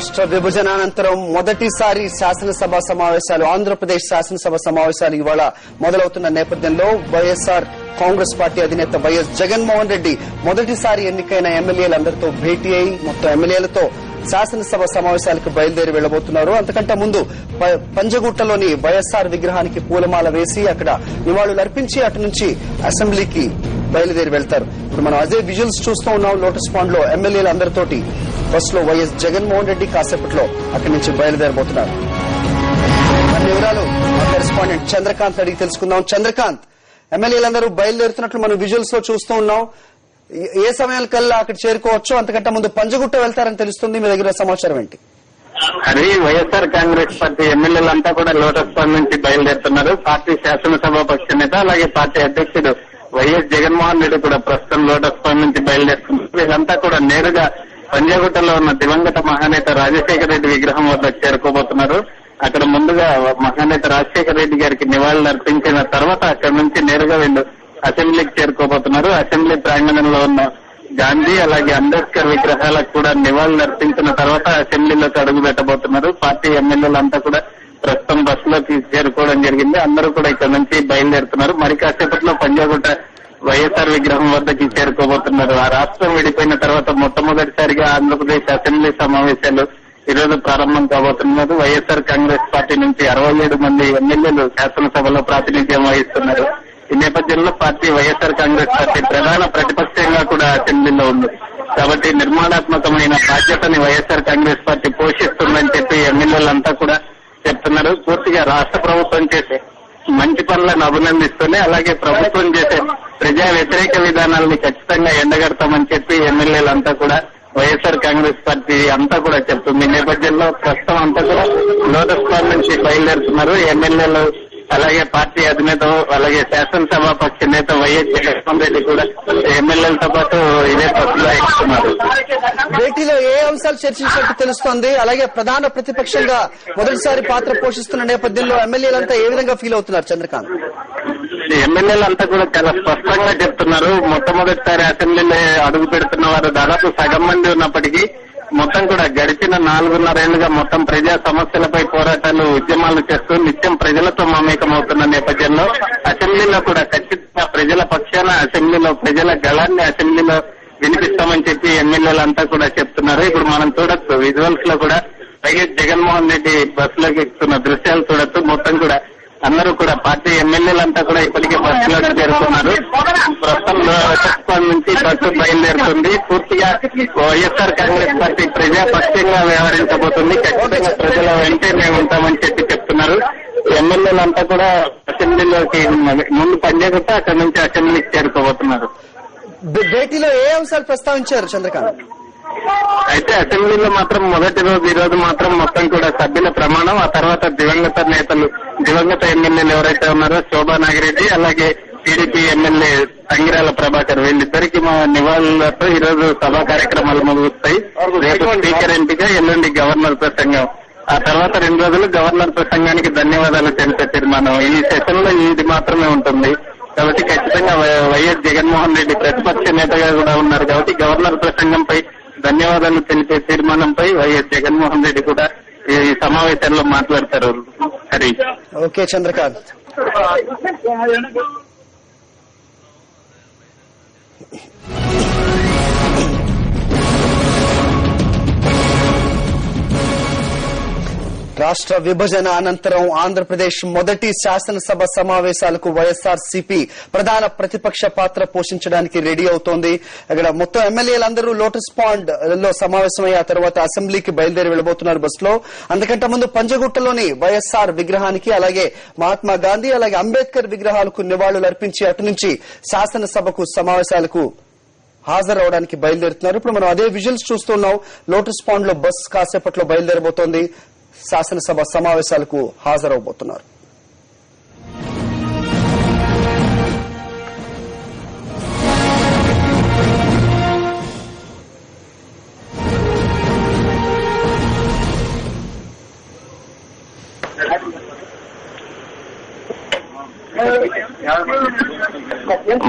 రాష్ట్ర విభజన అనంతరం మొదటిసారి శాసనసభ సమావేశాలు ఆంధ్రప్రదేశ్ శాసనసభ సమావేశాలు ఇవాళ మొదలవుతున్న నేపథ్యంలో వైఎస్ఆర్ కాంగ్రెస్ పార్టీ అధినేత వైఎస్ జగన్మోహన్ రెడ్డి మొదటిసారి ఎన్నికైన ఎమ్మెల్యేలందరితో భేటీ అయి మొత్తం ఎమ్మెల్యేలతో శాసనసభ సమావేశాలకు బయలుదేరి వెళ్ళబోతున్నారు అంతకంటే ముందు పంజగుట్టలోని వైఎస్ఆర్ విగ్రహానికి పూలమాల వేసి అక్కడ నివాళులర్పించి అటు నుంచి అసెంబ్లీకి బయలుదేరి వెళ్తారు. ఇప్పుడు మనం అదే విజువల్స్ చూస్తూ ఉన్నాం లోటస్ పాండ్లో ఎమ్మెల్యేలందరితోటి. బస్సులో వైఎస్ జగన్మోహన్ రెడ్డి కాసేపట్లో అక్కడి నుంచి బయలుదేరబోతున్నారు. అన్ని వివరాలు కరెస్పాండెంట్ చంద్రకాంత్ అడిగి తెలుసుకుందాం. చంద్రకాంత్ ఎమ్మెల్యేలందరూ బయలుదేరుతున్నట్లు మనం విజువల్స్లో చూస్తూ ఉన్నాం. ఏ- ఏ సమయానికల్లా అక్కడ చేరుకోవచ్చు అంతకంటే ముందు పంజగుట్ట వెళ్తారని తెలుస్తుంది. మీ దగ్గర సమాచారం ఏంటి? అది వైఎస్ఆర్ కాంగ్రెస్ పార్టీ ఎమ్మెల్యేలంతా కూడా లోటస్ పాండ్ నుంచి బయలుదేరుతున్నారు. పార్టీ శాసనసభ పక్ష నేత అలాగే పార్టీ అధ్యక్షుడు వైఎస్ జగన్మోహన్ రెడ్డి కూడా ప్రస్తుతం లోటస్ పాయింట్ నుంచి బయలుదేరుతున్నారు. వీళ్ళంతా కూడా నేరుగా పంజాగుట్టలో ఉన్న దివంగత మహానేత రాజశేఖర రెడ్డి విగ్రహం వద్ద చేరుకోబోతున్నారు. అక్కడ ముందుగా మహానేత రాజశేఖర రెడ్డి గారికి నివాళులు అర్పించిన తర్వాత అక్కడ నుంచి నేరుగా వీళ్ళు అసెంబ్లీకి చేరుకోబోతున్నారు. అసెంబ్లీ ప్రాంగణంలో ఉన్న గాంధీ అలాగే అంబేద్కర్ విగ్రహాలకు కూడా నివాళులు అర్పించిన తర్వాత అసెంబ్లీలోకి అడుగు పెట్టబోతున్నారు పార్టీ ఎమ్మెల్యేలంతా కూడా ప్రస్తుతం బస్సులోకి చేరుకోవడం జరిగింది. అందరూ కూడా ఇక్కడ నుంచి బయలుదేరుతున్నారు. మరి కాసేపట్లో పంజాగుట్ట వైఎస్ఆర్ విగ్రహం వద్దకి చేరుకోబోతున్నారు ఆ రాష్ట్రం విడిపోయిన తర్వాత మొట్టమొదటిసారిగా ఆంధ్రప్రదేశ్ అసెంబ్లీ సమావేశాలు ఈ రోజు ప్రారంభం కాబోతున్నారు వైఎస్ఆర్ కాంగ్రెస్ పార్టీ నుంచి అరవై ఏడు మంది ఎమ్మెల్యేలు శాసనసభలో ప్రాతినిధ్యం వహిస్తున్నారు. ఈ నేపథ్యంలో పార్టీ వైఎస్ఆర్ కాంగ్రెస్ పార్టీ ప్రధాన ప్రతిపక్షంగా కూడా అసెంబ్లీలో ఉంది. కాబట్టి నిర్మాణాత్మకమైన బాధ్యతని వైఎస్ఆర్ కాంగ్రెస్ పార్టీ పోషిస్తుందని చెప్పి ఎమ్మెల్యేలంతా కూడా చెప్తున్నారు. పూర్తిగా రాష్ట్ర ప్రభుత్వం చేసే మంచి పనులను అభినందిస్తూనే అలాగే ప్రభుత్వం చేసే ప్రజా వ్యతిరేక విధానాలని ఖచ్చితంగా ఎండగడతామని చెప్పి ఎమ్మెల్యేలంతా కూడా వైఎస్ఆర్ కాంగ్రెస్ పార్టీ అంతా కూడా చెప్తుంది. నేపథ్యంలో ప్రస్తుతం అంతా కూడా లోటస్ పాల్ నుంచి బయలుదేరుతున్నారు. ఎమ్మెల్యేలు అలాగే పార్టీ అధినేత అలాగే శాసనసభ పక్ష నేత వైఎస్ జగన్మోహన్ రెడ్డి కూడా ఎమ్మెల్యేలతో పాటు ఇదే ఎక్కుతున్నారు భేటీలో ఏ అంశాలు చర్చించినట్టు తెలుస్తోంది? అలాగే ప్రధాన ప్రతిపక్షంగా మొదటిసారి పాత్ర పోషిస్తున్న నేపథ్యంలో ఎమ్మెల్యేలంతా ఏ విధంగా ఫీల్ అవుతున్నారు చంద్రకాంత్? ఎమ్మెల్యేలంతా కూడా చాలా స్పష్టంగా చెప్తున్నారు. మొట్టమొదటిసారి అసెంబ్లీలో అడుగు పెడుతున్న వారు దాదాపు సగం మంది ఉన్నప్పటికీ మొత్తం కూడా గడిచిన నాలుగున్నరేళ్ళుగా మొత్తం ప్రజా సమస్యలపై పోరాటాలు ఉద్యమాలు చేస్తూ నిత్యం ప్రజలతో మమేకమవుతున్న నేపథ్యంలో అసెంబ్లీలో కూడా ఖచ్చితంగా ప్రజల పక్షాన అసెంబ్లీలో ప్రజల గళాన్ని అసెంబ్లీలో వినిపిస్తామని చెప్పి ఎమ్మెల్యేలంతా కూడా చెప్తున్నారు. ఇప్పుడు మనం చూడొచ్చు విజువల్స్లో కూడా వైఎస్ జగన్మోహన్ రెడ్డి బస్సులోకి ఎక్కుతున్న దృశ్యాలు చూడొచ్చు. మొత్తం కూడా అందరూ కూడా పార్టీ ఎమ్మెల్యేలంతా కూడా ఇప్పటికే బస్సులోకి చేరుతున్నారు. ప్రస్తుతం నుంచి బస్సు బయలుదేరుతుంది. పూర్తిగా వైఎస్ఆర్ కాంగ్రెస్ పార్టీ ప్రజాపక్షంగా వ్యవహరించబోతుంది. ఖచ్చితంగా ప్రజల వెంటే మేము ఉంటామని చెప్పి చెప్తున్నారు. ఎమ్మెల్యేలంతా కూడా అసెంబ్లీలోకి ముందు పనిచేస్తే అక్కడ నుంచి అసెంబ్లీకి చేరుకోబోతున్నారు. భేటీలో ఏ అంశాలు ప్రస్తావించారు చంద్రకాంత్? అయితే అసెంబ్లీలో మాత్రం మొదటి రోజు ఈ రోజు మాత్రం మొత్తం కూడా సభ్యుల ప్రమాణం ఆ తర్వాత దివంగత నేతలు దివంగత ఎమ్మెల్యేలు ఎవరైతే ఉన్నారో శోభా నాగిరెడ్డి అలాగే టీడీపీ ఎమ్మెల్యే తంగిరాల ప్రభాకర్ వీళ్ళిద్దరికి మా నివాళులతో ఈ రోజు సభా కార్యక్రమాలు ముగుస్తాయి. రేపు స్పీకర్ ఎంపిక ఎల్లుండి గవర్నర్ ప్రసంగం. ఆ తర్వాత రెండు రోజులు గవర్నర్ ప్రసంగానికి ధన్యవాదాలు తెలిపే తీర్మానం. ఈ సెషన్లో ఇది మాత్రమే ఉంటుంది. కాబట్టి ఖచ్చితంగా వైఎస్ జగన్మోహన్ రెడ్డి ప్రతిపక్ష నేతగా కూడా ఉన్నారు. కాబట్టి గవర్నర్ ప్రసంగంపై ధన్యవాదాలు తెలిపే తీర్మానంపై వైఎస్ జగన్మోహన్ రెడ్డి కూడా ఈ సమావేశంలో మాట్లాడతారు హరి. ఓకే చంద్రకాంత్. రాష్ట్ర విభజన అనంతరం ఆంధ్రప్రదేశ్ మొదటి శాసనసభ సమావేశాలకు వైఎస్ఆర్ సిపి ప్రధాన ప్రతిపక్ష పాత్ర పోషించడానికి రెడీ అవుతోంది. అక్కడ మొత్తం ఎమ్మెల్యేలందరూ లోటస్ పాండ్లో సమావేశమయ్యే ఆ తర్వాత అసెంబ్లీకి బయలుదేరి వెళ్ళబోతున్నారు బస్సులో. అందుకంటే ముందు పంజగుట్టలోని వైఎస్ఆర్ విగ్రహానికి అలాగే మహాత్మా గాంధీ అలాగే అంబేద్కర్ విగ్రహాలకు నివాళులు అర్పించి అటు నుంచి శాసనసభకు సమావేశాలకు హాజరవడానికి బయలుదేరుతున్నారు. ఇప్పుడు మనం అదే విజువల్స్ చూస్తున్నాం. లోటస్ పాండ్లో బస్ కాసేపట్లో బయలుదేరబోతోంది. శాసనసభ సమావేశాలకు హాజరవబోతున్నారు.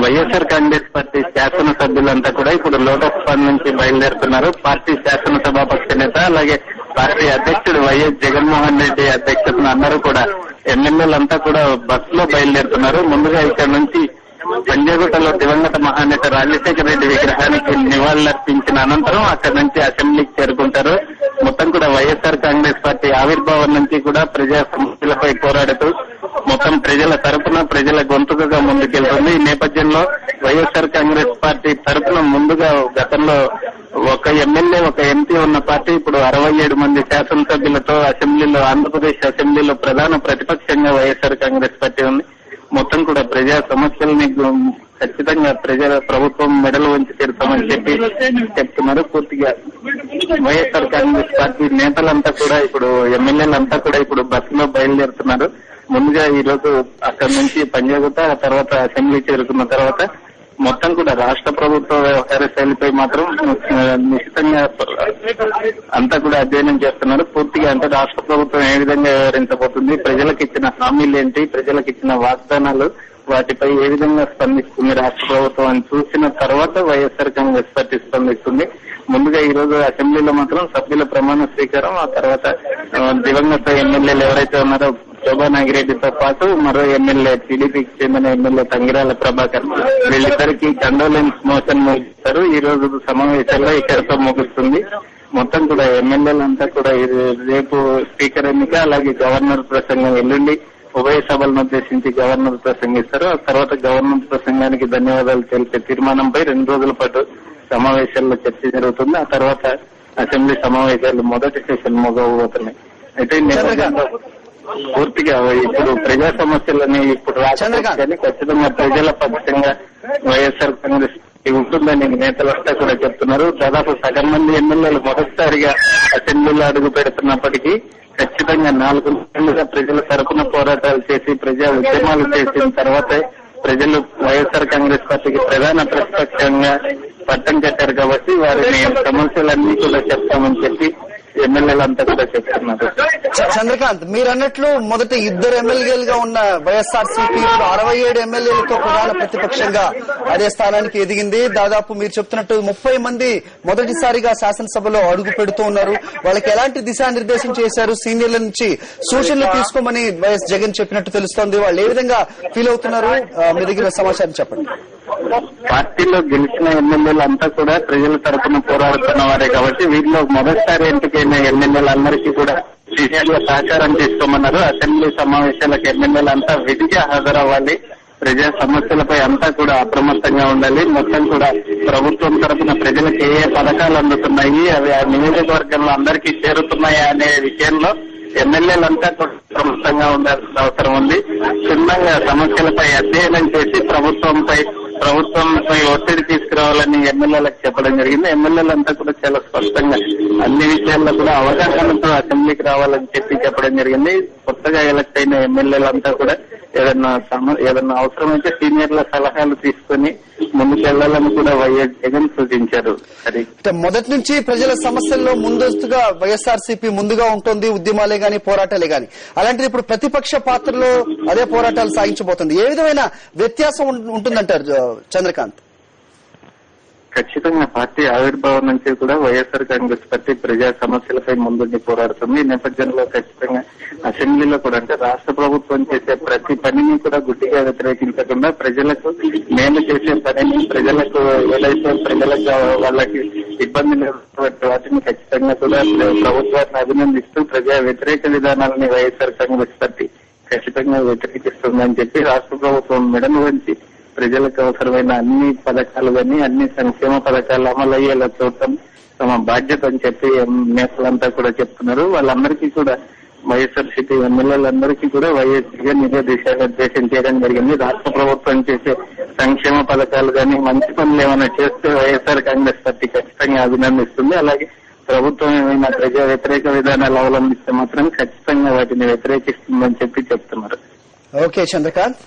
వైఎస్ఆర్ కాంగ్రెస్ పార్టీ శాసనసభ్యులంతా కూడా ఇప్పుడు లోటస్ ఫండ్ నుంచి బయలుదేరుతున్నారు. పార్టీ శాసనసభాపక్ష నేత అలాగే పార్టీ అధ్యక్షుడు వైఎస్ జగన్మోహన్ రెడ్డి అధ్యక్షతను అందరూ కూడా ఎమ్మెల్యేలంతా కూడా బస్సులో బయలుదేరుతున్నారు. ముందుగా ఇక్కడ నుంచి పంజాగుట్టలో దివంగత మహానేత రాజశేఖర రెడ్డి విగ్రహానికి నివాళులర్పించిన అనంతరం అక్కడి నుంచి అసెంబ్లీకి చేరుకుంటారు. మొత్తం కూడా వైఎస్ఆర్ కాంగ్రెస్ పార్టీ ఆవిర్భావం నుంచి కూడా ప్రజా సమస్యలపై పోరాడుతూ మొత్తం ప్రజల తరపున ప్రజల గొంతుకగా ముందుకెళ్తుంది. ఈ నేపథ్యంలో వైఎస్ఆర్ కాంగ్రెస్ పార్టీ తరపున ముందుగా గతంలో ఒక ఎమ్మెల్యే ఒక ఎంపీ ఉన్న పార్టీ ఇప్పుడు అరవై ఏడు మంది శాసనసభ్యులతో అసెంబ్లీలో ఆంధ్రప్రదేశ్ అసెంబ్లీలో ప్రధాన ప్రతిపక్షంగా వైఎస్ఆర్ కాంగ్రెస్ పార్టీ ఉంది. మొత్తం కూడా ప్రజా సమస్యల్ని ఖచ్చితంగా ప్రజల ప్రభుత్వం మెడలు వంచి తీరుతామని చెప్పి చెప్తున్నారు పూర్తిగా. వైఎస్ఆర్ కాంగ్రెస్ పార్టీ నేతలంతా కూడా ఇప్పుడు ఎమ్మెల్యేలంతా కూడా ఇప్పుడు బస్సులో బయలుదేరుతున్నారు. ముందుగా ఈ రోజు అక్కడి నుంచి పంజాగుట్ట ఆ తర్వాత అసెంబ్లీ చేరుకున్న తర్వాత మొత్తం కూడా రాష్ట్ర ప్రభుత్వ వ్యవహార శైలిపై మాత్రం నిశ్చితంగా అంతా కూడా అధ్యయనం చేస్తున్నారు. పూర్తిగా అంటే రాష్ట్ర ప్రభుత్వం ఏ విధంగా వ్యవహరించబోతుంది ప్రజలకు ఇచ్చిన హామీలు ఏంటి ప్రజలకు ఇచ్చిన వాగ్దానాలు వాటిపై ఏ విధంగా స్పందిస్తుంది రాష్ట్ర ప్రభుత్వం అని చూసిన తర్వాత వైఎస్ఆర్ కాంగ్రెస్ పార్టీ స్పందిస్తుంది. ముందుగా ఈ రోజు అసెంబ్లీలో మాత్రం సభ్యుల ప్రమాణ స్వీకారం ఆ తర్వాత దివంగత ఎమ్మెల్యేలు ఎవరైతే ఉన్నారో శోభా నాగిరెడ్డితో పాటు మరో ఎమ్మెల్యే టీడీపీకి చెందిన ఎమ్మెల్యే తంగిరాల ప్రభాకర్ వీళ్ళిద్దరికి కండోలెన్స్ మోషన్ ముగిస్తారు ఈ రోజు సమావేశంలో ఇక్కడితో ముగుస్తుంది. మొత్తం కూడా ఎమ్మెల్యేలంతా కూడా రేపు స్పీకర్ ఎన్నిక అలాగే గవర్నర్ ప్రసంగం ఎల్లుండి ఉభయ సభలను ఉద్దేశించి గవర్నర్ ప్రసంగిస్తారు. ఆ తర్వాత గవర్నర్ ప్రసంగానికి ధన్యవాదాలు తెలిపే తీర్మానంపై రెండు రోజుల పాటు సమావేశాల్లో చర్చ జరుగుతుంది. ఆ తర్వాత అసెంబ్లీ సమావేశాలు మొదటి సెషన్ మొదలవుతున్నాయి అయితే పూర్తిగా ఇప్పుడు ప్రజా సమస్యలని ఇప్పుడు. రాష్ట్రాన్ని ఖచ్చితంగా ప్రజల పక్షంగా వైఎస్ఆర్ కాంగ్రెస్ పార్టీ ఉంటుందని నేతలంతా కూడా చెప్తున్నారు దాదాపు సగం మంది ఎమ్మెల్యేలు మొదటిసారిగా అసెంబ్లీలో అడుగు పెడుతున్నప్పటికీ ఖచ్చితంగా నాలుగు నెలలుగా ప్రజల తరపున పోరాటాలు చేసి ప్రజా ఉద్యమాలు చేసిన తర్వాతే ప్రజలు వైఎస్ఆర్ కాంగ్రెస్ పార్టీకి ప్రధాన ప్రతిపక్షంగా పట్టం కట్టారు కాబట్టి వారిని సమస్యలన్నీ కూడా చెప్తామని చెప్పి ఎమ్మెల్యేలంతా కూడా చెప్తున్నారు చంద్రకాంత్ మీరు అన్నట్లు మొదట ఇద్దరు ఎమ్మెల్యేలుగా ఉన్న వైఎస్ఆర్ సిపి అరవై ఏడు ఎమ్మెల్యేలతో ప్రధాన ప్రతిపక్షంగా అదే స్థానానికి ఎదిగింది. దాదాపు మీరు చెప్తున్నట్టు ముప్పై మంది మొదటిసారిగా శాసనసభలో అడుగు పెడుతూ ఉన్నారు. వాళ్ళకి ఎలాంటి దిశానిర్దేశం చేశారు? సీనియర్ల నుంచి సూచనలు తీసుకోమని వైఎస్ జగన్ చెప్పినట్టు తెలుస్తోంది. వాళ్ళు ఏ విధంగా ఫీల్ అవుతున్నారు? మీ దగ్గర సమాచారం చెప్పండి. పార్టీలో గెలిచిన ఎమ్మెల్యేలు అంతా కూడా ప్రజల తరపున పోరాడుతున్న వారే కాబట్టి వీటిలో మొదటిసారి ఎంపికైన ఎమ్మెల్యేలందరికీ కూడా సీనియర్ల సహకారం తీసుకోమన్నారు. అసెంబ్లీ సమావేశాలకు ఎమ్మెల్యేలంతా విధిగా హాజరవ్వాలి. ప్రజా సమస్యలపై అంతా కూడా అప్రమత్తంగా ఉండాలి. మొత్తం కూడా ప్రభుత్వం తరపున ప్రజలకు ఏ ఏ పథకాలు అందుతున్నాయి అవి ఆ నియోజకవర్గంలో అందరికీ చేరుతున్నాయా అనే విషయంలో ఎమ్మెల్యేలంతా కూడా అప్రమత్తంగా ఉండాల్సిన అవసరం ఉంది. క్షుణ్ణంగా సమస్యలపై అధ్యయనం చేసి ప్రభుత్వంపై ప్రభుత్వంపై ఒత్తిడి తీసుకురావాలని ఎమ్మెల్యేలకు చెప్పడం జరిగింది. ఎమ్మెల్యేలంతా కూడా చాలా స్పష్టంగా అన్ని విషయాల్లో కూడా అవగాహనతో అసెంబ్లీకి రావాలని చెప్పి చెప్పడం జరిగింది. కొత్తగా ఎలక్ట్ అయిన ఎమ్మెల్యేలంతా కూడా ఏదన్నా ఏదన్నా అవసరమైతే సీనియర్ల సలహాలు తీసుకొని ముందుకెళ్ళాలని కూడా వైఎస్ జగన్ సూచించారు. మొదటి నుంచి ప్రజల సమస్యల్లో ముందస్తుగా వైఎస్ఆర్ సిపి ముందుగా ఉంటుంది ఉద్యమాలే గాని పోరాటాలే గాని. అలాంటిది ఇప్పుడు ప్రతిపక్ష పాత్రలో అదే పోరాటాలు సాగించబోతుంది. ఏ విధమైన వ్యత్యాసం ఉం- ఉంటుందంటారు చంద్రకాంత్? ఖచ్చితంగా పార్టీ ఆవిర్భావం నుంచి కూడా వైఎస్ఆర్ కాంగ్రెస్ పార్టీ ప్రజా సమస్యలపై ముందుండి పోరాడుతుంది. ఈ నేపథ్యంలో ఖచ్చితంగా అసెంబ్లీలో కూడా అంటే రాష్ట్ర ప్రభుత్వం చేసే ప్రతి పనిని కూడా గుడ్డిగా వ్యతిరేకించకుండా ప్రజలకు మేము చేసే పనిని ప్రజలకు ఏదైతే ప్రజలకు వాళ్ళకి ఇబ్బంది లేనటువంటి వాటిని ఖచ్చితంగా కూడా ప్రభుత్వాన్ని అభినందిస్తూ ప్రజా వ్యతిరేక విధానాలని వైఎస్ఆర్ కాంగ్రెస్ పార్టీ ఖచ్చితంగా వ్యతిరేకిస్తుందని చెప్పి రాష్ట్ర ప్రభుత్వం మెడను వంచి ప్రజలకు అవసరమైన అన్ని పథకాలు కానీ అన్ని సంక్షేమ పథకాలు అమలు అయ్యేలా చూడటం తమ బాధ్యత అని చెప్పి నేతలంతా కూడా చెప్తున్నారు. వాళ్ళందరికీ కూడా వైఎస్ఆర్ సిపి ఎమ్మెల్యేలందరికీ కూడా వైఎస్ జగన్ ఇదే దిశానిర్దేశం చేయడం జరిగింది. రాష్ట్ర ప్రభుత్వం చేసే సంక్షేమ పథకాలు కానీ మంచి పనులు ఏమైనా చేస్తే వైఎస్ఆర్ కాంగ్రెస్ పార్టీ ఖచ్చితంగా అభినందిస్తుంది. అలాగే ప్రభుత్వం ఏమైనా ప్రజా వ్యతిరేక విధానాలు అవలంబిస్తే మాత్రం ఖచ్చితంగా వాటిని వ్యతిరేకిస్తుందని చెప్పి చెప్తున్నారు. ఓకే చంద్రకాంత్.